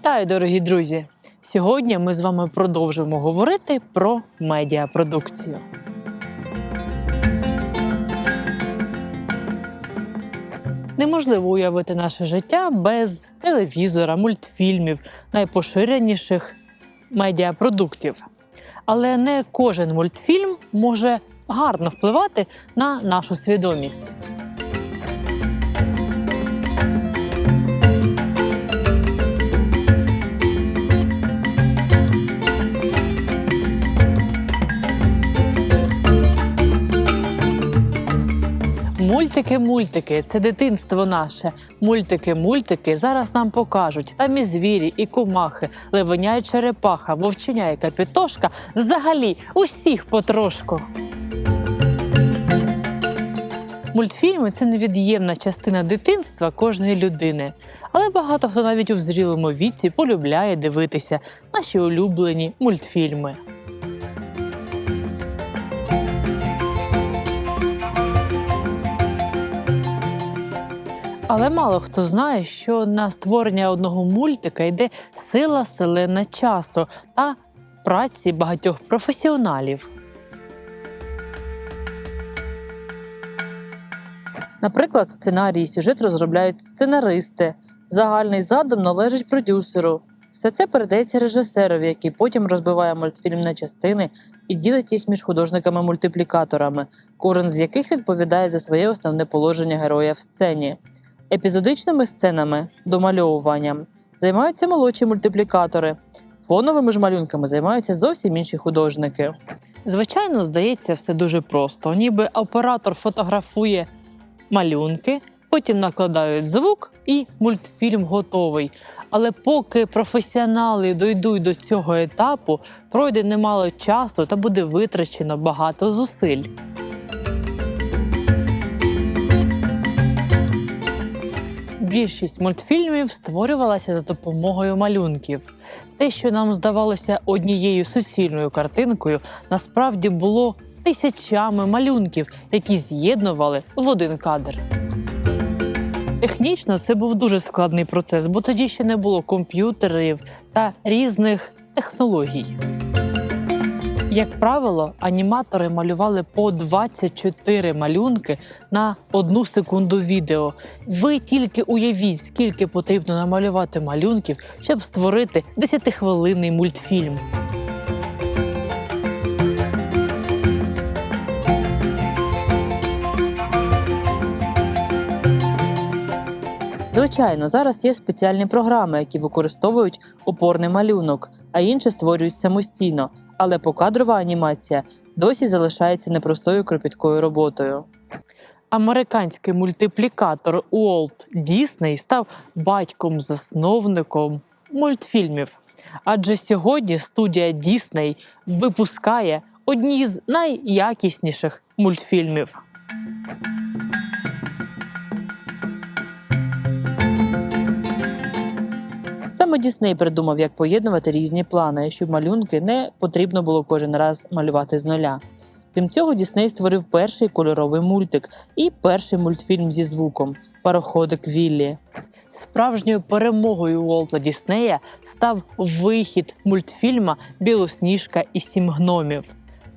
Вітаю, дорогі друзі! Сьогодні ми з вами продовжимо говорити про медіапродукцію. Неможливо уявити наше життя без телевізора, мультфільмів, найпоширеніших медіапродуктів. Але не кожен мультфільм може гарно впливати на нашу свідомість. Мультики, мультики, це дитинство наше. Мультики, мультики зараз нам покажуть. Там і звірі, і комахи, левеня і черепаха, вовченя і капітошка. Взагалі усіх потрошку. Мультфільми це невід'ємна частина дитинства кожної людини. Але багато хто навіть у зрілому віці полюбляє дивитися наші улюблені мультфільми. Але мало хто знає, що на створення одного мультика йде сила селена часу та праці багатьох професіоналів. Наприклад, сценарій і сюжет розробляють сценаристи, загальний задум належить продюсеру. Все це передається режисерові, який потім розбиває мультфільм на частини і ділить їх між художниками-мультиплікаторами, кожен з яких відповідає за своє основне положення героя в сцені. Епізодичними сценами, домальовуванням займаються молодші мультиплікатори. Фоновими ж малюнками займаються зовсім інші художники. Звичайно, здається, все дуже просто. Ніби оператор фотографує малюнки, потім накладають звук, і мультфільм готовий. Але поки професіонали дойдуть до цього етапу, пройде немало часу та буде витрачено багато зусиль. Більшість мультфільмів створювалася за допомогою малюнків. Те, що нам здавалося однією суцільною картинкою, насправді було тисячами малюнків, які з'єднували в один кадр. Технічно це був дуже складний процес, бо тоді ще не було комп'ютерів та різних технологій. Як правило, аніматори малювали по 24 малюнки на одну секунду відео. Ви тільки уявіть, скільки потрібно намалювати малюнків, щоб створити 10-хвилинний мультфільм. Звичайно, зараз є спеціальні програми, які використовують опорний малюнок, а інші створюють самостійно. Але покадрова анімація досі залишається непростою кропіткою роботою. Американський мультиплікатор Уолт Дісней став батьком-засновником мультфільмів. Адже сьогодні студія Дісней випускає одні з найякісніших мультфільмів. Саме Дісней придумав, як поєднувати різні плани, щоб малюнки не потрібно було кожен раз малювати з нуля. Крім цього, Дісней створив перший кольоровий мультик і перший мультфільм зі звуком Пароходик Віллі. Справжньою перемогою Уолта Діснея став вихід мультфільма Білосніжка і сім гномів.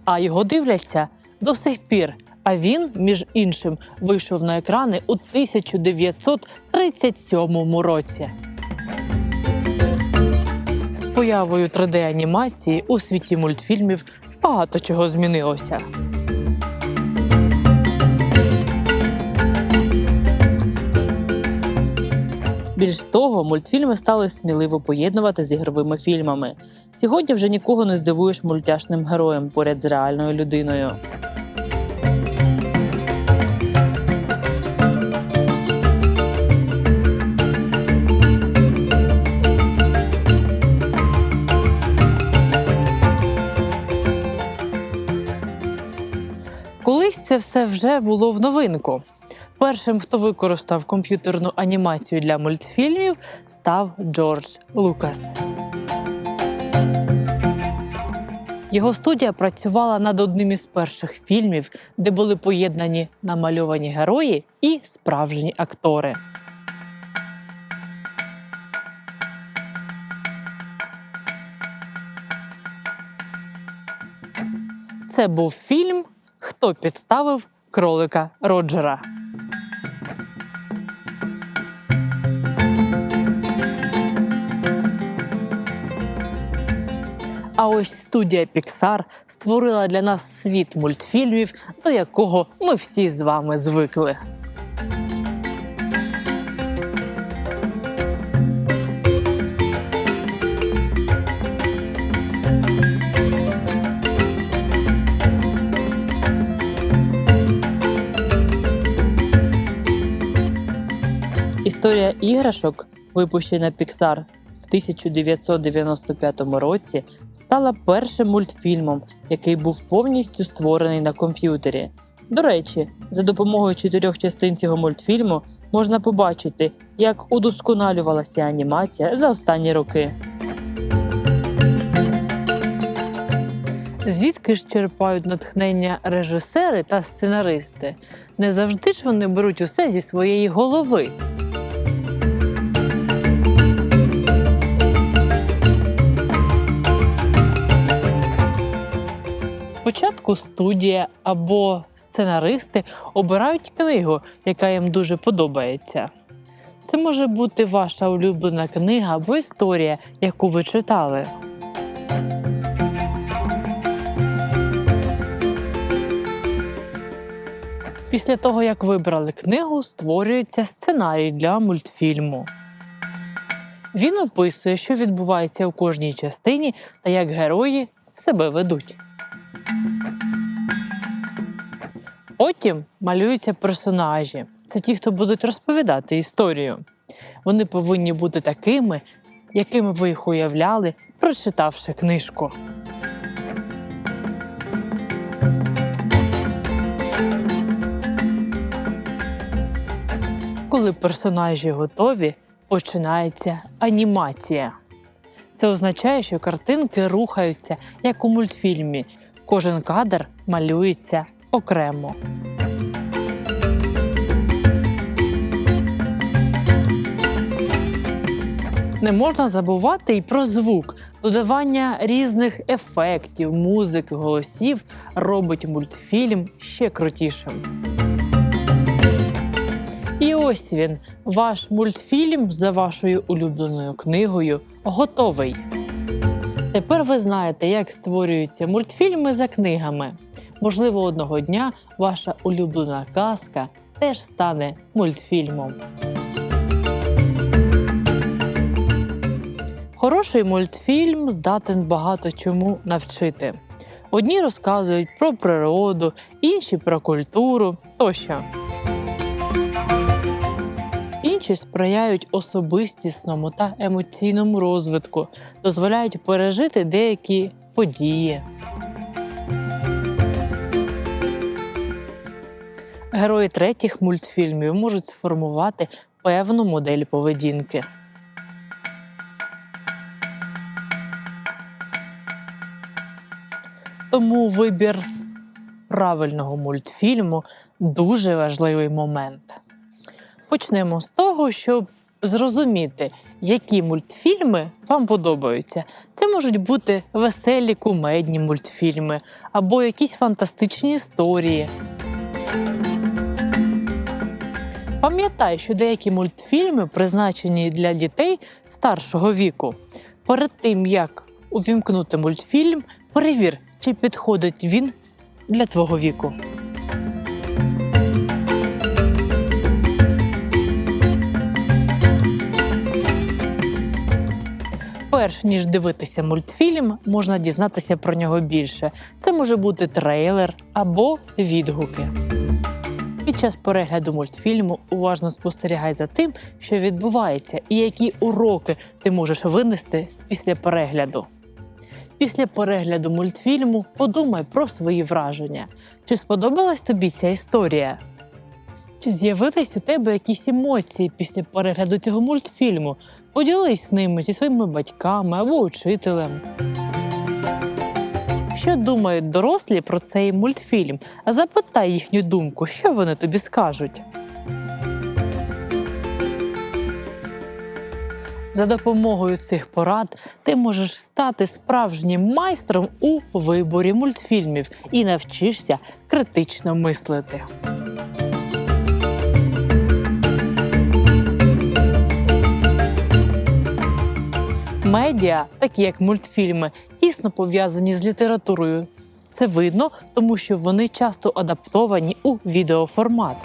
А його дивляться до сих пір. А він, між іншим, вийшов на екрани у 1937 році. Появою 3D-анімації у світі мультфільмів багато чого змінилося. Більш того, мультфільми стали сміливо поєднувати з ігровими фільмами. Сьогодні вже нікого не здивуєш мультяшним героєм поряд з реальною людиною. колись це все вже було в новинку. Першим, хто використав комп'ютерну анімацію для мультфільмів, став Джордж Лукас. Його студія працювала над одним із перших фільмів, де були поєднані намальовані герої і справжні актори. Це був фільм Хто підставив кролика Роджера. А ось студія Pixar створила для нас світ мультфільмів, до якого ми всі з вами звикли. Історія іграшок, випущена Pixar в 1995 році, стала першим мультфільмом, який був повністю створений на комп'ютері. До речі, за допомогою чотирьох частин цього мультфільму можна побачити, як удосконалювалася анімація за останні роки. Звідки ж черпають натхнення режисери та сценаристи? Не завжди ж вони беруть усе зі своєї голови. Спочатку студія або сценаристи обирають книгу, яка їм дуже подобається. Це може бути ваша улюблена книга або історія, яку ви читали. Після того, як вибрали книгу, створюється сценарій для мультфільму. Він описує, що відбувається у кожній частині та як герої себе ведуть. Потім малюються персонажі. Це ті, хто будуть розповідати історію. Вони повинні бути такими, якими ви їх уявляли, прочитавши книжку. Коли персонажі готові, починається анімація. Це означає, що картинки рухаються як у мультфільмі. Кожен кадр малюється окремо. Не можна забувати і про звук. Додавання різних ефектів, музики, голосів робить мультфільм ще крутішим. І ось він, ваш мультфільм за вашою улюбленою книгою готовий. Тепер ви знаєте, як створюються мультфільми за книгами. Можливо, одного дня ваша улюблена казка теж стане мультфільмом. Хороший мультфільм здатен багато чому навчити. Одні розказують про природу, інші про культуру тощо. Інші сприяють особистісному та емоційному розвитку, дозволяють пережити деякі події. Герої третіх мультфільмів можуть сформувати певну модель поведінки. Тому вибір правильного мультфільму дуже важливий момент. Почнемо з того, щоб зрозуміти, які мультфільми вам подобаються. Це можуть бути веселі кумедні мультфільми або якісь фантастичні історії. Пам'ятай, що деякі мультфільми призначені для дітей старшого віку. Перед тим як увімкнути мультфільм, перевір, чи підходить він для твого віку. Перш ніж дивитися мультфільм, можна дізнатися про нього більше. Це може бути трейлер або відгуки. Під час перегляду мультфільму уважно спостерігай за тим, що відбувається, і які уроки ти можеш винести після перегляду. Після перегляду мультфільму подумай про свої враження. Чи сподобалась тобі ця історія? Чи з'явились у тебе якісь емоції після перегляду цього мультфільму? Поділись ними зі своїми батьками або учителем. Що думають дорослі про цей мультфільм? А запитай їхню думку, що вони тобі скажуть. За допомогою цих порад ти можеш стати справжнім майстром у виборі мультфільмів і навчишся критично мислити. Медіа, такі як мультфільми, тісно пов'язані з літературою. Це видно, тому що вони часто адаптовані у відеоформат.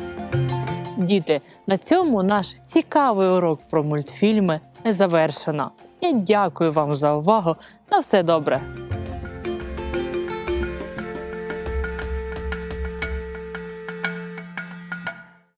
Діти, на цьому наш цікавий урок про мультфільми не завершено. Я дякую вам за увагу. На все добре!